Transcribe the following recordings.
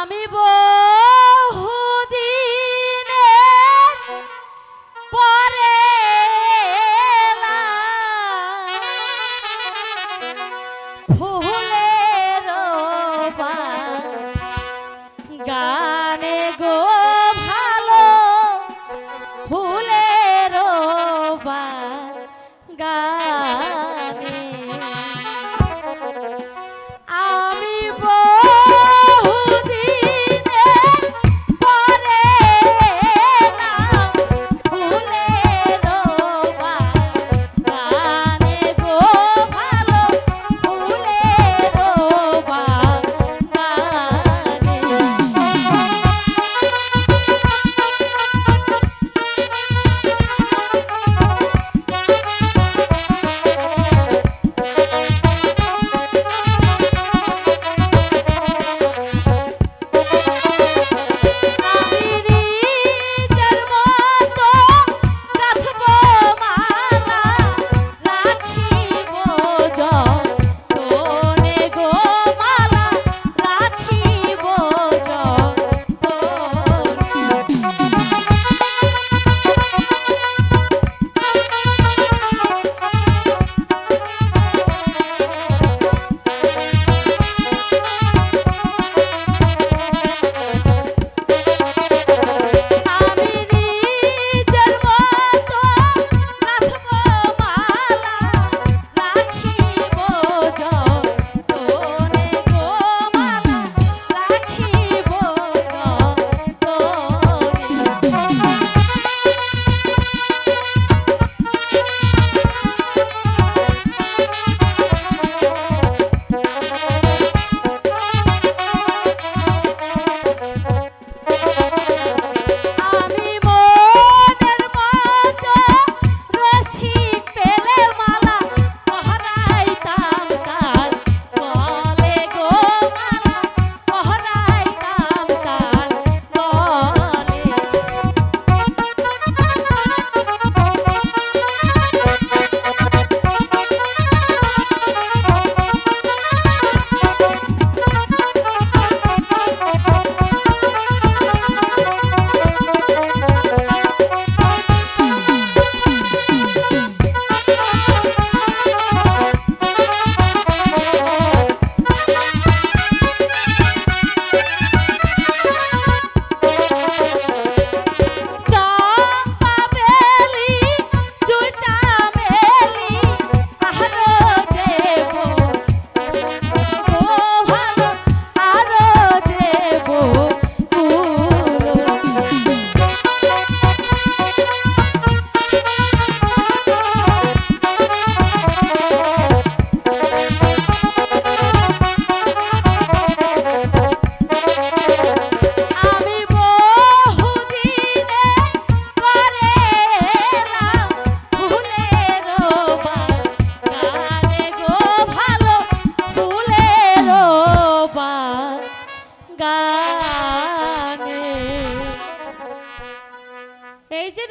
আমি বল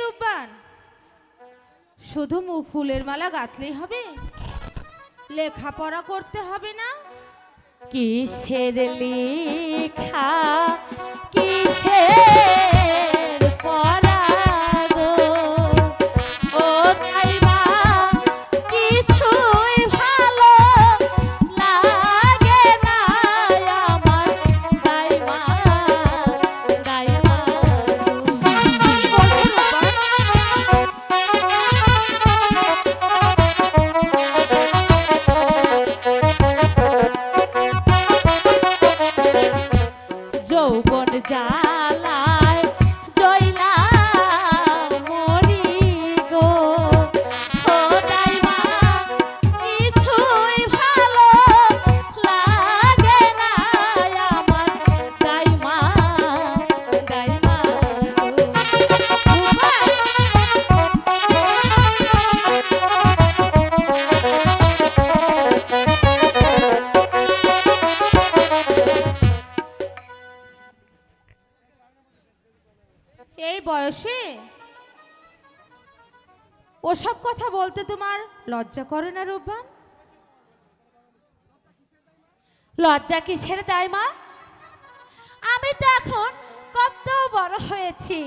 রূপবান। শুধু ফুলের মালা গাঁথলেই হবে? লেখাপড়া করতে হবে না? কিসের লেখা? কিসের 啦啦。এই বয়সে? ওসব কথা বলতে তোমার লজ্জা করে না রূপবান? লজ্জা কিসেরে তাই মা? আমি তো এখন কত বড় হয়েছি।